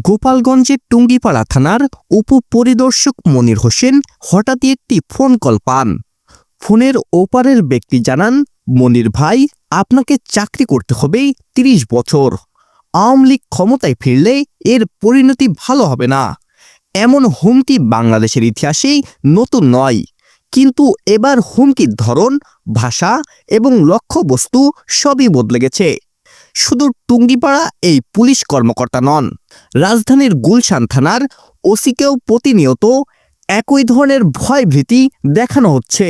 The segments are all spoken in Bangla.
গোপালগঞ্জের টুঙ্গিপাড়া থানার উপপরিদর্শক মনির হোসেন হঠাৎই একটি ফোন কল পান। ফোনের ওপারের ব্যক্তি জানান, মনির ভাই, আপনাকে চাকরি করতে হবে তিরিশ বছর। আওয়ামী লীগ ক্ষমতায় ফিরলে এর পরিণতি ভালো হবে না। এমন হুমকি বাংলাদেশের ইতিহাসেই নতুন নয়। কিন্তু এবার হুমকির ধরন, ভাষা এবং লক্ষ্যবস্তু সবই বদলে গেছে। শুধু টুঙ্গিপাড়া এই পুলিশ কর্মকর্তা নন, রাজধানীর গুলশান থানার ওসিকেও প্রতিনিয়ত একই ধরনের ভয়ভীতি দেখানো হচ্ছে।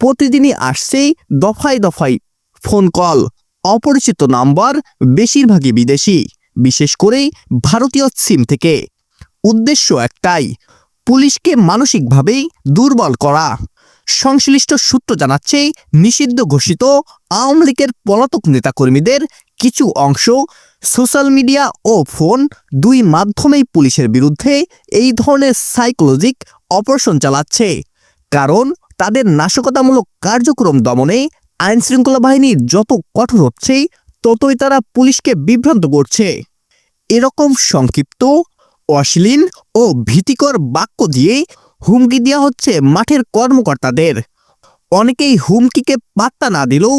প্রতিদিনই আসছে দফায় দফায় ফোন কল, অপরিচিত নাম্বার, বেশিরভাগই বিদেশি, বিশেষ করে ভারতীয় সিম থেকে। উদ্দেশ্য একটাই, পুলিশকে মানসিকভাবেই দুর্বল করা। সংশ্লিষ্ট সূত্র জানাচ্ছে, নিষিদ্ধ ঘোষিত আওয়ামী লীগের পলাতক নেতাকর্মীদের কিছু অংশ সোশ্যাল মিডিয়া ও ফোন দুই মাধ্যমেই পুলিশের বিরুদ্ধে এই ধরনের সাইকোলজিক অপারেশন চালাচ্ছে। কারণ তাদের নাশকতামূলক কার্যক্রম দমনে আইনশৃঙ্খলা বাহিনী যত কঠোর হচ্ছে, ততই তারা পুলিশকে বিভ্রান্ত করছে। এরকম সংক্ষিপ্ত, অশ্লীল ও ভীতিকর বাক্য দিয়ে হুমকি দেওয়া হচ্ছে মাঠের কর্মকর্তাদের। অনেকেই হুমকিকে পাত্তা না দিলেও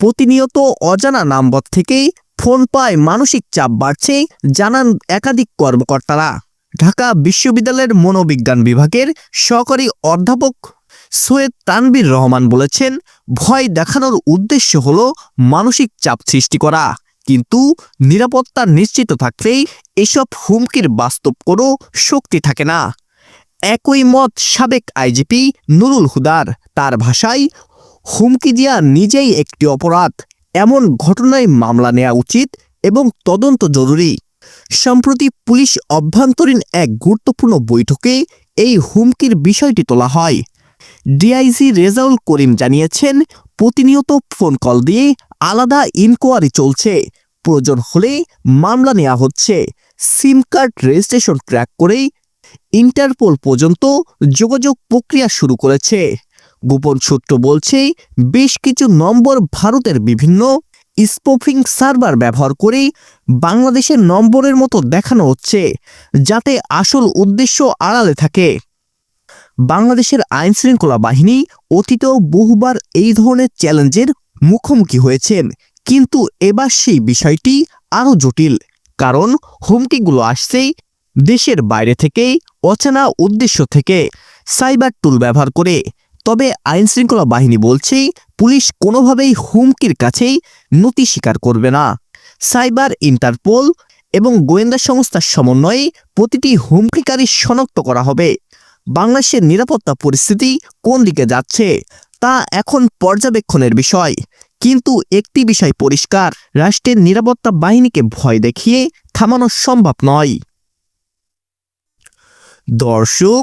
প্রতিনিয়ত অজানা নাম্বার থেকেই ফোন পায় মানসিক চাপ বাড়ছে, জানান একাধিক কর্মকর্তারা। ঢাকা বিশ্ববিদ্যালয়ের মনোবিজ্ঞান বিভাগের সহকারী অধ্যাপক সৈয়দ তানবীর রহমান বলেছেন, ভয় দেখানোর উদ্দেশ্য হল মানসিক চাপ সৃষ্টি করা। কিন্তু নিরাপত্তা নিশ্চিত থাকলেই এসব হুমকির বাস্তব কোনো শক্তি থাকে না। একই মত সাবেক আইজিপি নুরুল হুদার, তার ভাষায় হুমকি দেওয়া নিজেই একটি অপরাধ। এমন ঘটনায় মামলা নেওয়া উচিত এবং তদন্ত জরুরি। সম্প্রতি পুলিশ অভ্যন্তরীণ এক গুরুত্বপূর্ণ বৈঠকে এই হুমকির বিষয়টি তোলা হয়। ডিআইজি রেজাউল করিম জানিয়েছেন, প্রতিনিয়ত ফোন কল দিয়ে আলাদা ইনকোয়ারি চলছে। প্রয়োজন হলে মামলা নেওয়া হচ্ছে। সিম কার্ড রেজিস্ট্রেশন ট্র্যাক করেই ইন্টারপোল পর্যন্ত যোগাযোগ প্রক্রিয়া শুরু করেছে। গোপন সূত্র বলছে বেশ কিছু নম্বর ভারতের বিভিন্ন স্পোফিং সার্ভার ব্যবহার করে বাংলাদেশের নম্বরের মতো দেখানো হচ্ছে, যাতে আসল উদ্দেশ্য আড়ালে থাকে। বাংলাদেশের আইন শৃঙ্খলা বাহিনী অতীতেও বহুবার এই ধরনের চ্যালেঞ্জের মুখোমুখি হয়েছেন, কিন্তু এবার সেই বিষয়টি আরও জটিল, কারণ হুমকিগুলো আসছে দেশের বাইরে থেকে অচেনা উদ্দেশ্য থেকে। সাইবার টুল ব্যবহার করে তবে আইন শৃঙ্খলা বাহিনী বলছে, পুলিশ কোনোভাবেই হুমকির কাছেই নতি স্বীকার করবে না। সাইবার ইন্টারপোল এবং গোয়েন্দা সংস্থার সমন্বয়ে প্রতিটি হুমকিকারী শনাক্ত করা হবে। বাংলাদেশের নিরাপত্তা পরিস্থিতি কোন দিকে যাচ্ছে তা এখন পর্যবেক্ষণের বিষয়। কিন্তু একটি বিষয় পরিষ্কার, রাষ্ট্রের নিরাপত্তা বাহিনীকে ভয় দেখিয়ে থামানো সম্ভব নয়। দর্শক